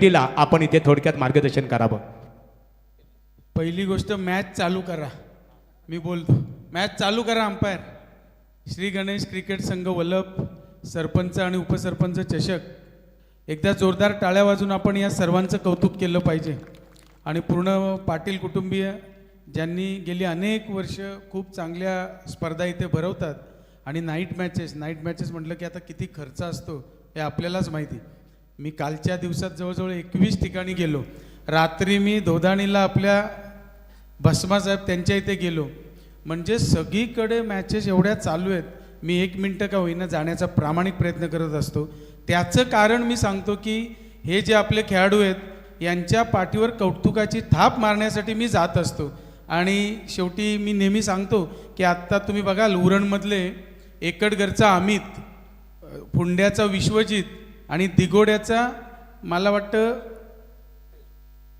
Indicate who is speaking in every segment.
Speaker 1: दिला आपण इथे थोडक्यात मार्गदर्शन करावं
Speaker 2: पहिली गोष्ट मॅच चालू करा. मी बोलतो मॅच चालू करा अंपायर श्री गणेश क्रिकेट संघ वल्लभ सरपंच आणि उपसरपंच चषक. एकदा जोरदार टाळ्या वाजून आपण या सर्वांचं कौतुक केलं पाहिजे. आणि पूर्ण पाटील कुटुंबीय ज्यांनी गेली अनेक वर्ष खूप चांगल्या स्पर्धा इथे भरवतात. आणि नाईट मॅचेस नाईट मॅचेस म्हटलं की आता किती खर्च असतो हे आपल्यालाच माहिती. मी कालच्या दिवसात जवळजवळ एकवीस ठिकाणी गेलो. रात्री मी दोधाणीला आपल्या भस्मासाहेब त्यांच्या इथे गेलो. म्हणजे सगळीकडे मॅचेस एवढ्या चालू आहेत. मी एक मिनटं का होईना जाण्याचा प्रामाणिक प्रयत्न करत असतो. त्याचं कारण मी सांगतो की हे जे आपले खेळाडू आहेत यांच्या पाठीवर कौतुकाची थाप मारण्यासाठी मी जात असतो. आणि शेवटी मी नेहमी सांगतो की आत्ता तुम्ही बघाल उरणमधले एकडगरचा अमित फुंड्याचा विश्वजित आणि दिगोड्याचा मला वाटतं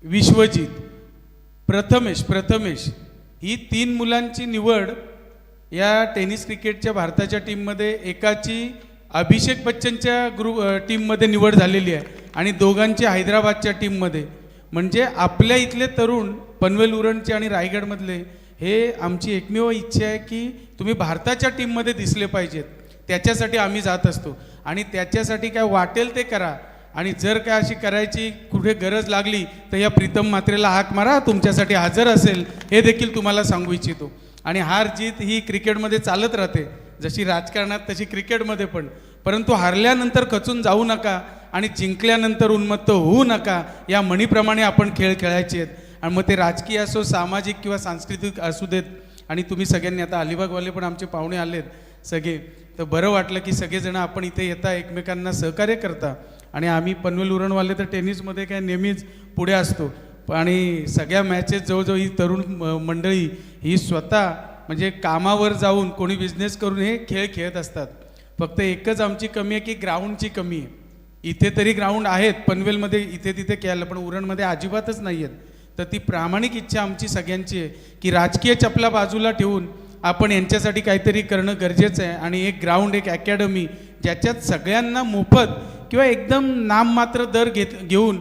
Speaker 2: विश्वजित प्रथमेश प्रथमेश ही तीन मुलांची निवड या टेनिस क्रिकेटच्या भारताच्या टीममध्ये एकाची अभिषेक बच्चनच्या ग्रुप टीममध्ये निवड झालेली आहे आणि दोघांची हैदराबादच्या टीममध्ये. म्हणजे आपल्या इथले तरुण पनवेल उरणचे आणि रायगडमधले हे आमची एकमेव इच्छा आहे की तुम्ही भारताच्या टीममध्ये दिसले पाहिजेत. त्याच्यासाठी आम्ही जात असतो. आणि त्याच्यासाठी काय वाटेल ते करा. आणि जर काय अशी करायची कुठे गरज लागली तर या प्रीतम मात्रेला हाक मारा तुमच्यासाठी हजर असेल. हे देखील तुम्हाला सांगू इच्छितो. आणि हार जीत ही क्रिकेटमध्ये चालत राहते. जशी राजकारणात तशी क्रिकेटमध्ये पण. परंतु हारल्यानंतर खचून जाऊ नका आणि जिंकल्यानंतर उन्मत्त होऊ नका. या म्हणीप्रमाणे आपण खेळ खेळायचे आहेत. आणि मग ते राजकीय असो सामाजिक किंवा सांस्कृतिक असू देत. आणि तुम्ही सगळ्यांनी आता अलिबागवाले पण आमचे पाहुणे आलेत. सगळे. तर बरं वाटलं की सगळेजण आपण इथे येता एकमेकांना सहकार्य करता. आणि आम्ही पनवेल उरणवाले तर टेनिसमध्ये काय नेहमीच पुढे असतो. आणि सगळ्या मॅचेस जवळजवळ ही तरुण म- मंडळी ही स्वतः म्हणजे कामावर जाऊन कोणी बिझनेस करून हे खेळ खेळत असतात. फक्त एकच आमची कमी आहे की ग्राउंडची कमी आहे. इथे तरी ग्राउंड आहेत पनवेलमध्ये इथे तिथे खेळायला पण उरणमध्ये अजिबातच नाही आहेत तर ती प्रामाणिक इच्छा आमची सगळ्यांची आहे की राजकीय चपला बाजूला ठेवून आपण यांच्यासाठी काहीतरी करणं गरजेचं आहे. आणि एक ग्राउंड एक अकॅडमी ज्याच्यात सगळ्यांना मोफत किंवा एकदम नाममात्र दर घेत घेऊन